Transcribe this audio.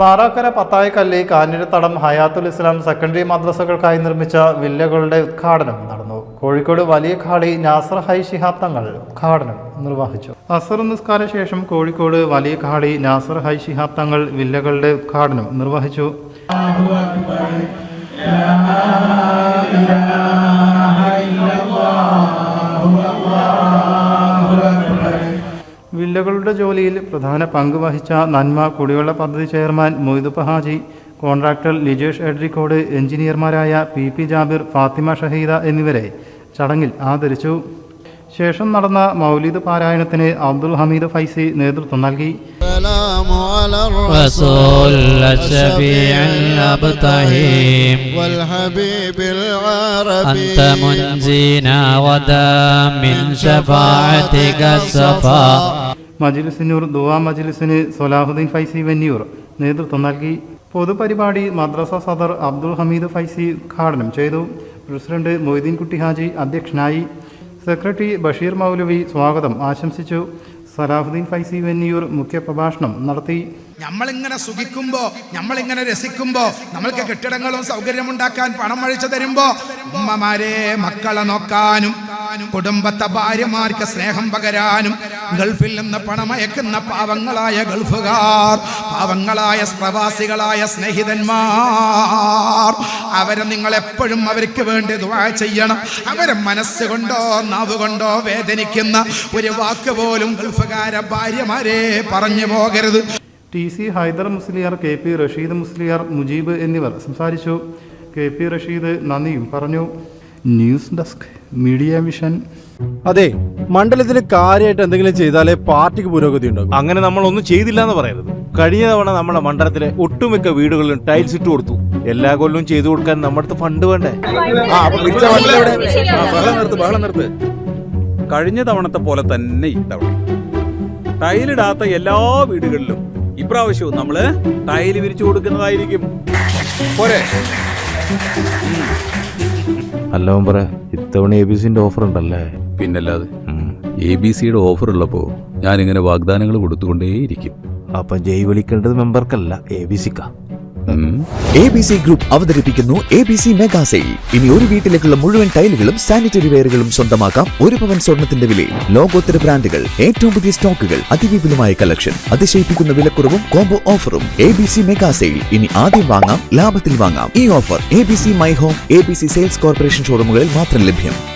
Marakkara Pathayakkalli Kanjirathadam Hayathul Islam secondary മദ്രസകൾക്കായി നിർമ്മിച്ച വില്ലകളുടെ ഉദ്ഘാടനം നടന്നു. കോഴിക്കോട് വലിയ ഖാളി നാസർ ഹൈ ശിഹാബ് തങ്ങൾ ഉദ്ഘാടനം നിർവഹിച്ചു. അസർ നിസ്കാര ശേഷം കോഴിക്കോട് വലിയ ഖാളി നാസർ ഹൈ ശിഹാബ് തങ്ങൾ വില്ലകളുടെ ഉദ്ഘാടനം നിർവഹിച്ചു. വില്ലകളുടെ ജോലിയിൽ പ്രധാന പങ്ക് വഹിച്ച നന്മ കുടിവെള്ള പദ്ധതി ചെയർമാൻ മൊയ്തുപ്പ ഹാജി കോൺട്രാക്ടർ ലിജേഷ് എഡ്രിക്കോട് എഞ്ചിനീയർമാരായ പി പി ജാബിർ ഫാത്തിമ ഷഹീദ എന്നിവരെ ചടങ്ങിൽ ആദരിച്ചു ശേഷം നടന്ന മൗലിദ് പാരായണത്തിന് അബ്ദുൽ ഹമീദ് ഫൈസി നേതൃത്വം നൽകി السلام على رسول الرسول الشفيع الأبطحيم والحبيب العربي أنت منجينا ودا من شفاعتك الصفا മജിലിസിനൂർ ദുവാ മജിലിസിന് സൊലാഹുദ്ദീൻ ഫൈസി വെന്നിയൂർ നേതൃത്വം നൽകി. പൊതുപരിപാടി മദ്രസ സദർ അബ്ദുൾ ഹമീദ് ഫൈസി ഉദ്ഘാടനം ചെയ്തു. പ്രസിഡന്റ് മൊയ്തീൻ കുട്ടി ഹാജി അധ്യക്ഷനായി. സെക്രട്ടറി ബഷീർ മൗലവി സ്വാഗതം ആശംസിച്ചു. സലാഹുദ്ദീൻ ഫൈസി വെന്നിയൂർ മുഖ്യപ്രഭാഷണം നടത്തി. നമ്മളിങ്ങനെ സുഖിക്കുമ്പോ നമ്മളിങ്ങനെ രസിക്കുമ്പോ നമ്മൾക്ക് കെട്ടിടങ്ങളും സൗകര്യം ഉണ്ടാക്കാൻ പണം അഴിച്ചു തരുമ്പോ ഉമ്മമാരെ മക്കളെ നോക്കാനും കുടുംബത്തെ ഭാര്യമാർക്ക് സ്നേഹം പകരാനും ഗൾഫിൽ നിന്ന് പണമയക്കുന്ന പാവങ്ങളായ ഗൾഫുകാർ പാവങ്ങളായ പ്രവാസികളായ സ്നേഹിതന്മാർ. അവരെ നിങ്ങൾ എപ്പോഴും അവർക്ക് വേണ്ടി ദുആ ചെയ്യണം. അവരെ മനസ്സുകൊണ്ടോ നാവുകൊണ്ടോ വേദനിക്കുന്ന ഒരു വാക്ക് പോലും ഗൾഫുകാര ഭാര്യമാരെ പറഞ്ഞു പോകരുത്. T C Haidar Musliyar K P Rasheed Musliyar Mujeeb എന്നിവർ സംസാരിച്ചു. കെ പി റഷീദ് നന്ദിയും പറഞ്ഞു. ന്യൂസ് ഡെസ്ക് മീഡിയ വിഷൻ അതെ മണ്ഡലത്തിൽ കാര്യമായിട്ട് എന്തെങ്കിലും ചെയ്താലേ പാർട്ടിക്ക് പുരോഗതി ഉണ്ടാകും. അങ്ങനെ നമ്മൾ ഒന്നും ചെയ്തില്ല എന്ന് പറയരുത്. കഴിഞ്ഞ തവണ നമ്മുടെ മണ്ഡലത്തിലെ ഒട്ടുമിക്ക വീടുകളിലും ടൈൽസ് ഇട്ട് കൊടുത്തു. എല്ലാ കൊല്ലവും ചെയ്തു കൊടുക്കാൻ നമ്മുടെ അടുത്ത് ഫണ്ട് വേണ്ടേ? ആ അപ്പൊ പിടിച്ച മണ്ഡലം എവിടെ? ആ, ബഹളം നിർത്ത് ബഹളം നിർത്ത്. കഴിഞ്ഞ തവണത്തെ പോലെ തന്നെ ഇത്തവണ ടൈലിടാത്ത എല്ലാ വീടുകളിലും ഇപ്രാവശ്യവും നമ്മൾ ടൈൽ വിരിച്ചു കൊടുക്കുന്നതായിരിക്കും. പോരെ. അല്ല പറ ഇത്തവണ എ ബി സിന്റെ ഓഫർ ഉണ്ടല്ലേ? പിന്നല്ലാതെ. എ ബി സിയുടെ ഓഫർ ഉള്ളപ്പോൾ ഇങ്ങനെ വാഗ്ദാനങ്ങൾ കൊടുത്തുകൊണ്ടേയിരിക്കും. അപ്പൊ ജയ് വിളിക്കേണ്ടത് മെമ്പർക്കല്ല എ ബി സിക്കാ എ ബി സി ഗ്രൂപ്പ് അവതരിപ്പിക്കുന്നു A B C mega sale ഇനി ഒരു വീട്ടിലേക്കുള്ള മുഴുവൻ ടൈലുകളും സാനിറ്ററി വെയറുകളും സ്വന്തമാക്കാം ഒരു പവൻ സ്വർണത്തിന്റെ വിലയിൽ. ലോകോത്തര ബ്രാൻഡുകൾ ഏറ്റവും പുതിയ സ്റ്റോക്കുകൾ അതിവിപുലമായ കളക്ഷൻ അതിശയിപ്പിക്കുന്ന വിലക്കുറവും കോംബോ ഓഫറും A B C mega sale ഇനി ആദ്യം വാങ്ങാം ലാഭത്തിൽ വാങ്ങാം. ഈ offer A B C my home A B C sales corporation ഷോറൂമുകളിൽ മാത്രം ലഭ്യം.